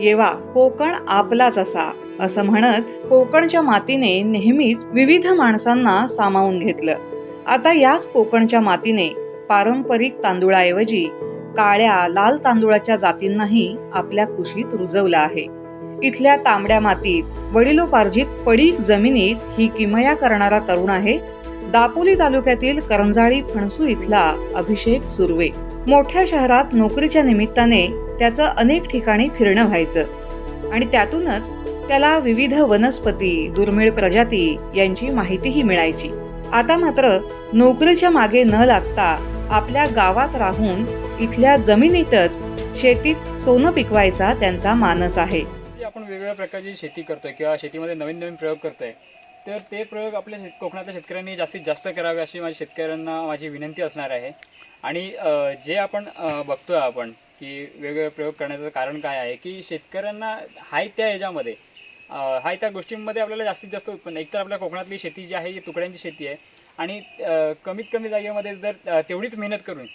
येवा कोकण आपलाच असा असं म्हणत कोकणच्या मातीने नेहमीच विविध माणसांना सामावून घेतलं. आता याच कोकणच्या मातीने पारंपरिक तांदुळाऐवजी काळ्या लाल तांदुळाच्या जातींनाही आपल्या कुशीत रुजवलं आहे. इथल्या तांबड्या मातीत वडिलोपार्जित पडीक जमिनीत ही किमया करणारा तरुण आहे. दापोली तालुक्यातील करंजाळी फणसू इथला अभिषेक सुर्वे. मोठ्या शहरात नोकरीच्या निमित्ताने त्याचं अनेक ठिकाणी फिरणं व्हायचं. आणि त्यातूनच त्याला विविध वनस्पती दुर्मिळ प्रजाती यांची माहितीही मिळायची. आता मात्र नोकरीच्या मागे न लागता आपल्या गावात राहून इथल्या जमिनीतच शेतीत सोनं पिकवायचा त्यांचा मानस आहे. आपण वेगवेगळ्या प्रकारची शेती करतोय किंवा शेतीमध्ये नवीन नवीन प्रयोग करतोय तर ते प्रयोग आपल्या शेत कोकणातल्या शेतकऱ्यांनी जास्तीत जास्त करावे अशी माझ्या शेतकऱ्यांना माझी विनंती असणार आहे. आणि जे आपण बघतोय आपण की वेगवेगळे प्रयोग करण्याचं कारण काय आहे की शेतकऱ्यांना हाय त्या ह्याच्यामध्ये हाय त्या गोष्टींमध्ये आपल्याला जास्तीत जास्त उत्पन्न एकतर आपल्या कोकणातली शेती जी आहे ही तुकड्यांची शेती आहे. आणि कमीत कमी जागेमध्ये जर तेवढीच मेहनत करून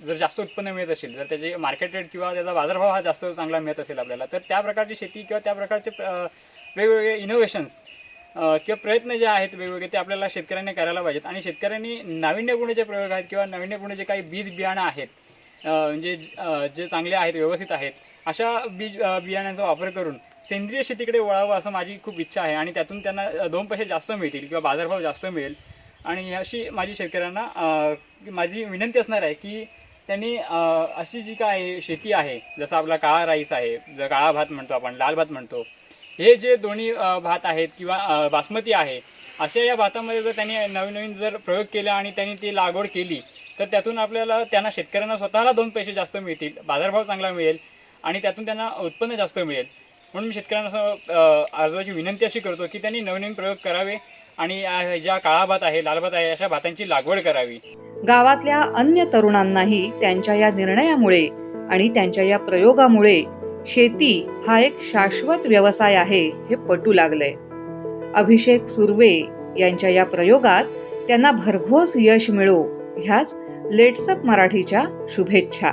जर जास्त उत्पन्न मिळत असेल जर त्याचे मार्केट रेट किंवा त्याचा बाजारभाव हा जास्त चांगला मिळत असेल आपल्याला तर त्या प्रकारची शेती किंवा त्या प्रकारचे वेगवेगळे इनोव्हेशन्स किंवा प्रयत्न जे आहेत वेगवेगळे ते आपल्याला शेतकऱ्यांनी करायला पाहिजेत. आणि शेतकऱ्यांनी नाविन्यपूर्ण जे प्रयोग आहेत किंवा नाविन्यपूर्ण जे काही बीज बियाणं आहेत म्हणजे जे चांगले आहेत व्यवस्थित आहेत अशा बीज बियाण्यांचा वापर करून सेंद्रिय शेतीकडे वळावं असं माझी खूप इच्छा आहे आणि त्यातून त्यांना दोन पैसे जास्त मिळतील किंवा बाजारभाव जास्त मिळेल. आणि अशी माझी शेतकऱ्यांना माझी विनंती असणार आहे की त्यांनी अशी जी काय शेती आहे जसं आपला काळा राईस आहे जर काळा भात म्हणतो आपण लाल भात म्हणतो हे जे दोन्ही भात आहेत किंवा बासमती आहे अशा या भातामध्ये जर त्यांनी नवीन नवीन जर प्रयोग केला आणि त्यांनी ती लागवड केली तर त्यातून आपल्याला त्यांना शेतकऱ्यांना स्वतःला दोन पैसे जास्त मिळतील बाजारभाव चांगला मिळेल आणि त्यातून त्यांना उत्पन्न जास्त मिळेल. म्हणून मी शेतकऱ्यांना असं अर्जाची विनंती अशी करतो की त्यांनी नवनवीन प्रयोग करावे आणि ज्या काळा भात आहे लाल भात आहे अशा भातांची लागवड करावी. गावातल्या अन्य तरुणांनाही त्यांच्या या निर्णयामुळे आणि त्यांच्या या प्रयोगामुळे शेती हा एक शाश्वत व्यवसाय आहे हे पटू लागलंय. अभिषेक सुर्वे यांच्या या प्रयोगात त्यांना भरघोस यश मिळो ह्याच लेट्सअप मराठीच्या शुभेच्छा.